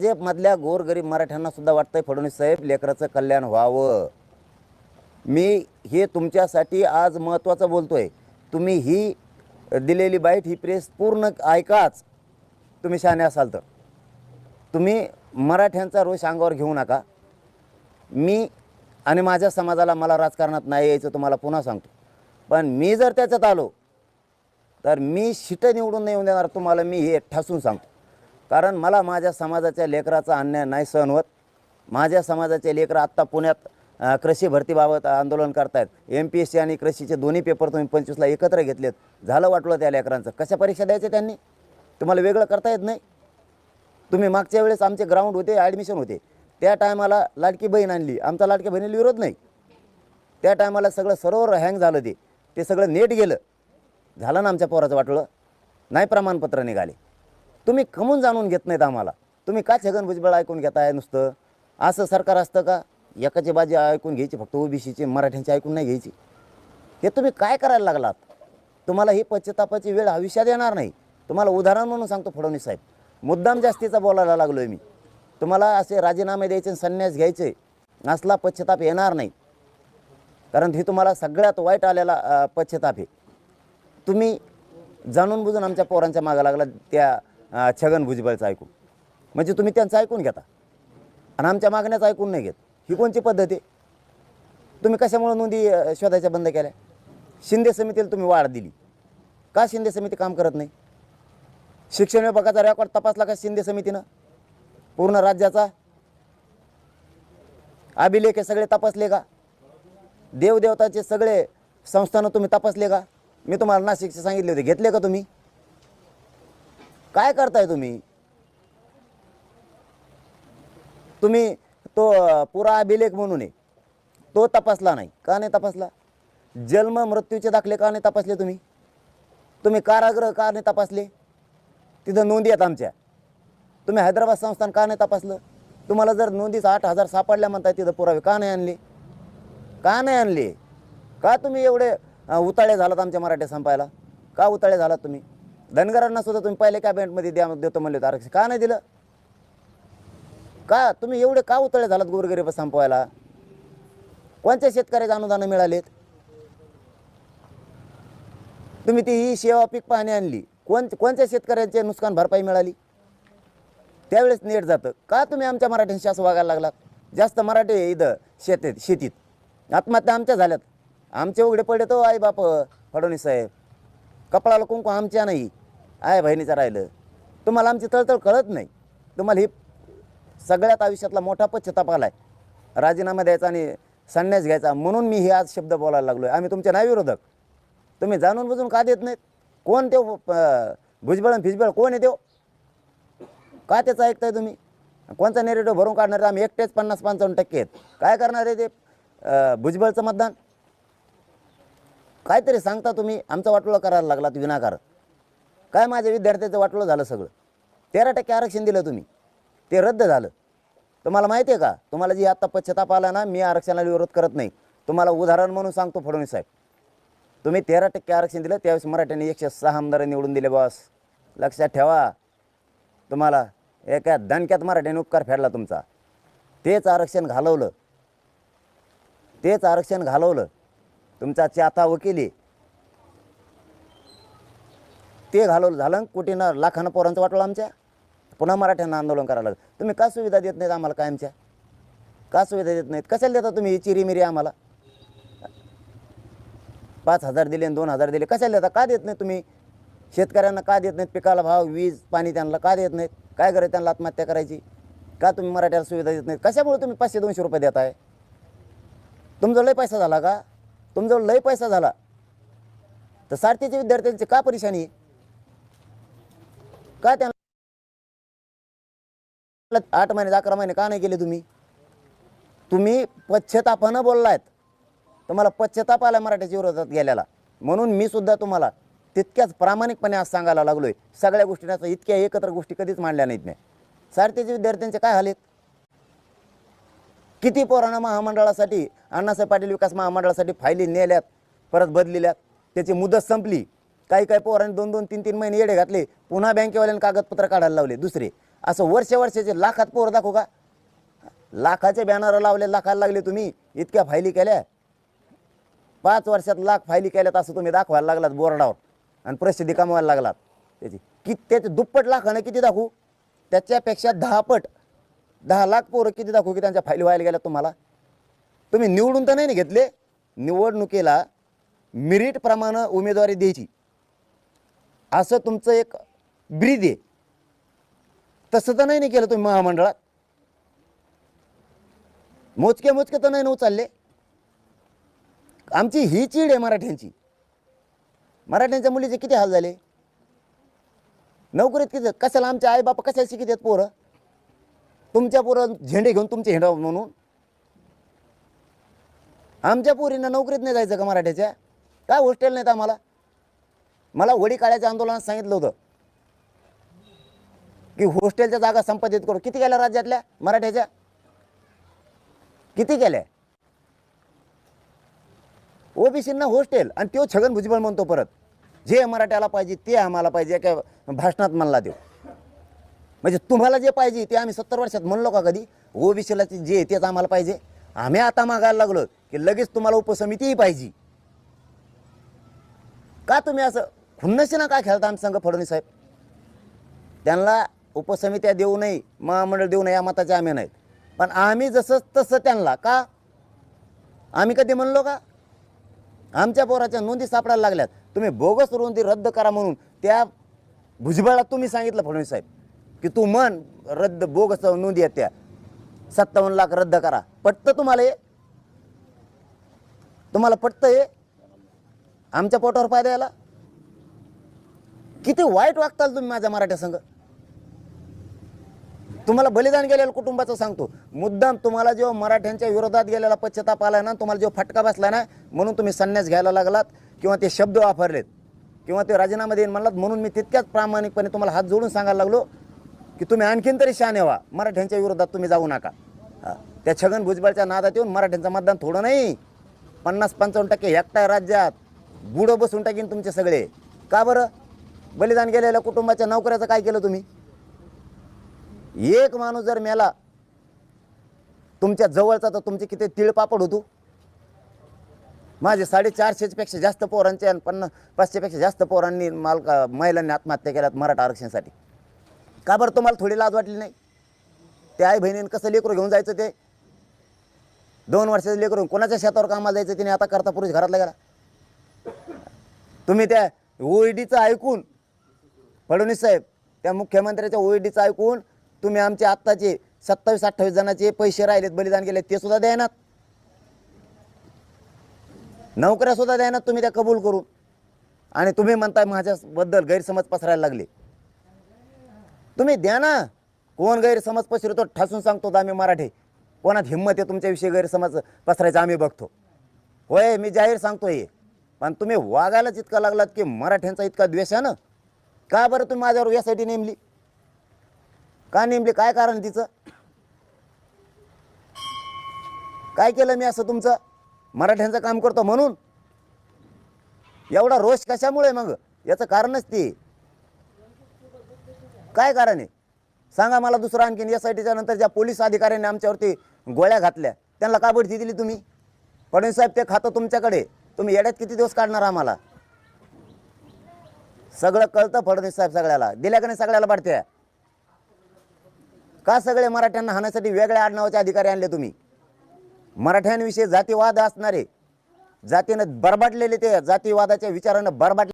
भाजपमधल्या गोरगरीब मराठ्यांना सुद्धा वाटतंय फडणवीस साहेब लेकराचं कल्याण व्हावं. मी हे तुमच्यासाठी आज महत्त्वाचं बोलतोय. तुम्ही ही दिलेली बाईट ही प्रेस पूर्ण ऐकाच. तुम्ही शहाणे असाल तर. तुम्ही मराठ्यांचा रोष अंगावर घेऊ नका. मी आणि माझ्या समाजाला मला राजकारणात नाही यायचं तुम्हाला पुन्हा सांगतो. पण मी जर त्याच्यात आलो तर मी शिटं निवडून नाही येऊन देणार तुम्हाला मी हे ठासून सांगतो. कारण मला माझ्या समाजाच्या लेकराचा अन्याय नाही सहन होत. माझ्या समाजाचे लेकरं आत्ता पुण्यात कृषी भरतीबाबत आंदोलन करतायत. एम पी एस सी आणि कृषीचे दोन्ही पेपर तुम्ही पंचवीसला एकत्र घेतलेत. झालं वाटलं त्या लेकरांचं. कशा परीक्षा द्यायच्या त्यांनी? तुम्हाला वेगळं करता येत नाही. तुम्ही मागच्या वेळेस आमचे ग्राउंड होते ॲडमिशन होते. त्या टायमाला लाडकी बहीण आणली. आमचा लाडक्या बहिणीला विरोध नाही. त्या टायमाला सगळं सरोवर हँग झालं ते. ते सगळं नेट गेलं. झालं ना आमच्या पोराचं वाटलं नाही प्रमाणपत्र निघाले. तुम्ही कमून जाणून घेत नाहीत आम्हाला. तुम्ही का छगन भुजबळ ऐकून घेताय नुसतं? असं सरकार असतं का? एकाची बाजी ऐकून घ्यायची फक्त ओबीसीची मराठ्यांची ऐकून नाही घ्यायची? हे तुम्ही काय करायला लागलात? तुम्हाला ही पश्चितापाची वेळ आयुष्यात येणार नाही. तुम्हाला उदाहरण म्हणून सांगतो फडणवीस साहेब. मुद्दाम जास्तीचा बोलायला लागलो आहे मी. तुम्हाला असे राजीनामे द्यायचे संन्यास घ्यायचे असला पश्चताप येणार नाही. कारण हे तुम्हाला सगळ्यात वाईट आलेला पश्चताप आहे. तुम्ही जाणून बुजून आमच्या पोरांच्या मागं लागला त्या छगन भुजबळचं ऐकून. म्हणजे तुम्ही त्यांचं ऐकून घेता. आणि आमच्या मागण्याचं ऐकून नाही घेत. ही कोणची पद्धत आहे? तुम्ही कशामुळे नोंदी शोधायच्या बंद केल्या? शिंदे समितीला तुम्ही वाढ दिली. का शिंदे समिती काम करत नाही? शिक्षण विभागाचा रेकॉर्ड तपासला का शिंदे समितीनं? पूर्ण राज्याचा? अभिलेख हे सगळे तपासले का? देवदेवताचे सगळे संस्थानं तुम्ही तपासले का? मी तुम्हाला नाशिकचे सांगितले होते. घेतले का तुम्ही? काय करताय तुम्ही? तुम्ही तो पुरा अभिलेख म्हणून आहे. तो तपासला नाही. का नाही तपासला? जन्म मृत्यूचे दाखले का नाही तपासले तुम्ही? तुम्ही कारागृह का नाही तपासले? तिथं नोंदी आहेत आमच्या. तुम्ही हैदराबाद संस्थान का नाही तपासलं? तुम्हाला जर नोंदीच आठ हजार सापडल्या म्हणताय तिथं पुरावे का नाही आणले? का नाही आणले? का तुम्ही एवढे उताळे झालात आमच्या मराठी संपायला? का उताळे झालात तुम्ही? धनगरांना सुद्धा तुम्ही पहिले कॅबिनेटमध्ये द्या देतो म्हणले होतं आरक्षण. का नाही दिलं? का? तुम्ही एवढे का उतळे झालात गोरगरीब संपवायला? कोणत्या शेतकऱ्याचे अनुदानं मिळालेत? तुम्ही ती ही सेवा पीक पाहणी आणली. कोण कोणत्या शेतकऱ्यांचे नुकसान भरपाई मिळाली? त्यावेळेस नेट जातं. का तुम्ही आमच्या मराठ्यांशी असं वागायला लागलात? जास्त मराठी इथं शेतीत शेतीत. आत्महत्या आमच्या झाल्यात. आमचे उघडे पडले तो आई बाप फडणवीस साहेब. कपडाला कुंकू आमच्या नाही. आहे बहिणीचं राहिलं. तुम्हाला आमची तळतळ कळत नाही. तुम्हाला ही सगळ्यात आयुष्यातला मोठा पश्चाताप आला आहे राजीनामा द्यायचा आणि संन्यास घ्यायचा म्हणून मी हे आज शब्द बोलायला लागलो आहे आम्ही तुमचे नाही विरोधक. तुम्ही जाणून बुजून का देत नाहीत? कोण ते भुजबळ आणि फिजबळ कोण आहे देव? का त्याचं ऐकताय तुम्ही? कोणचा नेरेटिव्ह भरून काढणार आहे? आम्ही एकटेच पन्नास पंचावन्न टक्के आहेत. काय करणार आहे ते भुजबळचं मतदान? काहीतरी सांगता तुम्ही? आमचा वाटोळा करायला लागलात विनाकार काय माझ्या विद्यार्थ्याचं वाटलं झालं सगळं? तेरा टक्के आरक्षण दिलं तुम्ही. ते रद्द झालं. तुम्हाला माहिती आहे का? तुम्हाला जी आत्ता पश्चाताप आला ना मी आरक्षणाला विरोध करत नाही. तुम्हाला उदाहरण म्हणून सांगतो फडणवीस साहेब. तुम्ही तेरा टक्के आरक्षण दिलं त्यावेळेस मराठ्यांनी एकशे सहा आमदार निवडून दिले बॉस. लक्षात ठेवा. तुम्हाला एका दणक्यात मराठ्याने उपकार फेडला तुमचा. तेच आरक्षण घालवलं. तेच आरक्षण घालवलं. तुमचा चाता वकिली. ते घालवलं झालं कोटीनं लाखानं पोरांचं वाटलं आमच्या. पुन्हा मराठ्यांना आंदोलन करायला लागलं. तुम्ही का सुविधा देत नाहीत आम्हाला कायमच्या? का सुविधा देत नाहीत? कशाला देता तुम्ही चिरीमिरी आम्हाला? पाच हजार दिले आणि दोन हजार दिले. कशाला देता? का देत नाही तुम्ही? शेतकऱ्यांना का देत नाहीत? पिकाला भाव वीज पाणी त्यांना का देत नाहीत? काय करायचं त्यांना आत्महत्या करायची? का तुम्ही मराठ्याला सुविधा देत नाहीत? कशामुळे तुम्ही पाचशे दोनशे रुपये देताय? तुमचा लय पैसा झाला का? तुमजवळ लय पैसा झाला. तर सारथीच्या विद्यार्थ्यांची का परेशानी? आहे? का त्यांना आठ महिने अकरा महिने का नाही केले तुम्ही? तुम्ही पश्चातापानं बोललायत. तुम्हाला पश्चाताप आला मराठीच्या विरोधात गेल्याला. म्हणून मी सुद्धा तुम्हाला तितक्याच प्रामाणिकपणे आज सांगायला लागलोय. सगळ्या गोष्टींचा इतक्या एकत्र गोष्टी कधीच मांडल्या नाहीत नाही सारथीच्या विद्यार्थ्यांचे काय हाल आहेत? किती पोरांना महामंडळासाठी अण्णासाहेब पाटील विकास महामंडळासाठी फायली नेल्यात परत बदलिल्यात त्याची मुदत संपली. काही काही पोरांनी दोन दोन तीन तीन महिने येडे घातले पुन्हा बँकेवाल्याने कागदपत्र काढायला लावले दुसरे. असं वर्ष वर्षाचे लाखात पोरं दाखवू का? लाखाचे बॅनर लावले लाखाला लागले तुम्ही इतक्या फायली केल्या. पाच वर्षात लाख फायली केल्यात असं तुम्ही दाखवायला लागलात बोर्डावर आणि प्रसिद्धी कमवायला लागलात. त्याची कि त्याचे दुप्पट लाखानं किती दाखवू? त्याच्यापेक्षा दहापट दहा लाख पोरं किती दाखवू की त्यांच्या फायली व्हायला गेल्या तुम्हाला? तुम्ही निवडून तर नाही ना घेतले. निवडणुकीला मिरिटप्रमाणे उमेदवारी द्यायची. असं तुमचं एक ब्रीद आहे. तसं तर नाही केलं तुम्ही महामंडळात. मोजके मोजके तर नाही ना उचलले. आमची ही चीड आहे मराठ्यांची. मराठ्यांच्या मुलीचे किती हाल झाले? नोकरीत किती कशाला आमचे आई बाप कशाला शिकित आहेत पोरं? तुमच्या पोरं झेंडे घेऊन तुमचे हिंडा म्हणून? आमच्या पोरींना नोकरीत नाही जायचं का मराठ्याच्या? काय हॉस्टेल नाहीत आम्हाला? मला वडी काढायच्या आंदोलनात सांगितलं होतं. की हॉस्टेलच्या जागा संपादित करू. किती गेल्या राज्यातल्या? मराठ्याच्या? किती केल्या? ओबीसींना हॉस्टेल आणि तो छगन भुजबळ म्हणतो परत. जे मराठ्याला पाहिजे ते आम्हाला पाहिजे. काय भाषणात म्हणला देऊ म्हणजे तुम्हाला जे पाहिजे ते आम्ही सत्तर वर्षात म्हणलो का कधी? ओबीसीला जे तेच आम्हाला पाहिजे. आम्ही आता मागायला लागलो की लगेच तुम्हाला उपसमितीही पाहिजे. का तुम्ही असं खुन्नशी ना का खेळता आमच्या संघ फडणवीस साहेब? त्यांना उपसमित्या देऊ नये महामंडळ देऊ नये या मताचे आम्ही नाहीत. पण आम्ही जसं तसं त्यांना का? आम्ही कधी म्हणलो का? आमच्या पोराच्या नोंदी सापडायला लागल्यात. तुम्ही बोगस नोंदी रद्द करा म्हणून त्या भुजबळात तुम्ही सांगितलं फडणवीस साहेब की तू म्हण रद्द बोगस नोंदी आहेत त्या. सत्तावन्न लाख रद्द करा. पटतं तुम्हाला हे? तुम्हाला पटतं हे? आमच्या पोटावर फायदा याला किती वाईट वागताल तुम्ही माझ्या मराठ्या संघ? तुम्हाला बलिदान गेलेलं कुटुंबाचं सांगतो. मुद्दाम तुम्हाला जेव्हा मराठ्यांच्या विरोधात गेलेला पश्चाताप आला ना तुम्हाला जेव्हा फटका बसला ना म्हणून तुम्ही संन्यास घ्यायला लागलात किंवा ते शब्द वापरलेत. किंवा ते राजीनामा देईन म्हणलात म्हणून मी तितक्याच प्रामाणिकपणे तुम्हाला हात जोडून सांगायला लागलो की तुम्ही आणखीन तरी शान व्हा. मराठ्यांच्या विरोधात तुम्ही जाऊ नका. त्या छगन भुजबळच्या नादात येऊन मराठ्यांचं मतदान थोडं नाही. पन्नास पंचावन्न टक्के एकटा राज्यात. बुडं बसून टाकीन तुमचे सगळे. का बरं? बलिदान गेलेल्या कुटुंबाच्या नोकऱ्याचं काय केलं तुम्ही? एक माणूस जर मेला तुमच्या जवळचा तर तुमचे किती तिळपापड होतो? माझे साडेचारशेपेक्षा जास्त पोरांचे आणि पन्नास पाचशेपेक्षा जास्त पोरांनी मालका महिलांनी आत्महत्या केल्यात मराठा आरक्षणासाठी. का बरं तुम्हाला थोडी लाज वाटली नाही? ते आई बहिणीनं कसं लेकरू घेऊन जायचं ते? दोन वर्षाचं लेकरू कोणाच्या शेतावर कामाला जायचं तिने? आता करता पुरुष घरातला गेला. तुम्ही त्या ओईडीचं ऐकून फडणवीस साहेब त्या मुख्यमंत्र्याच्या ओईडीचं ऐकून तुम्ही आमचे आत्ताचे सत्तावीस अठ्ठावीस जणांचे पैसे राहिलेत बलिदान गेले ते सुद्धा द्यायनात नोकऱ्या सुद्धा द्यायनात तुम्ही त्या कबूल करून. आणि तुम्ही म्हणताय माझ्याबद्दल गैरसमज पसरायला लागले. तुम्ही द्या ना. कोण गैरसमज पसरतो ठासून सांगतो आम्ही मराठी. कोणात हिंमत आहे तुमच्याविषयी गैरसमज पसरायचा आम्ही बघतो. होय मी जाहीर सांगतो हे पण तुम्ही वागायलाच इतका लागलात की मराठ्यांचा इतका द्वेष आहे ना. का बरं तुम्ही माझ्यावर यासाठी नेमली? का नेमली? काय कारण तिचं? काय केलं मी असं तुमचं? मराठ्यांचं काम करतो म्हणून? एवढा रोष कशामुळे मग? याचं कारणच ते. काय कारण आहे? सांगा मला दुसरं आणखीन एस आय टीच्या नंतर ज्या पोलीस अधिकाऱ्यांनी आमच्यावरती गोळ्या घातल्या त्यांना का बढती दिली तुम्ही? फडणवीस साहेब ते खातं तुमच्याकडे. तुम्ही येड्यात किती दिवस काढणार आम्हाला? सगळं कळतं फडणवीस साहेब सगळ्याला. दिल्या का नाही सगळ्याला पाडते? का सगळे मराठ्यांना हाण्यासाठी वेगळ्या आडनावाचे अधिकारी आणले तुम्ही? मराठ्यांविषयी जातीवाद असणारे जातीनं बरबाटलेले ते जातीवादाच्या विचारानं बरबाटले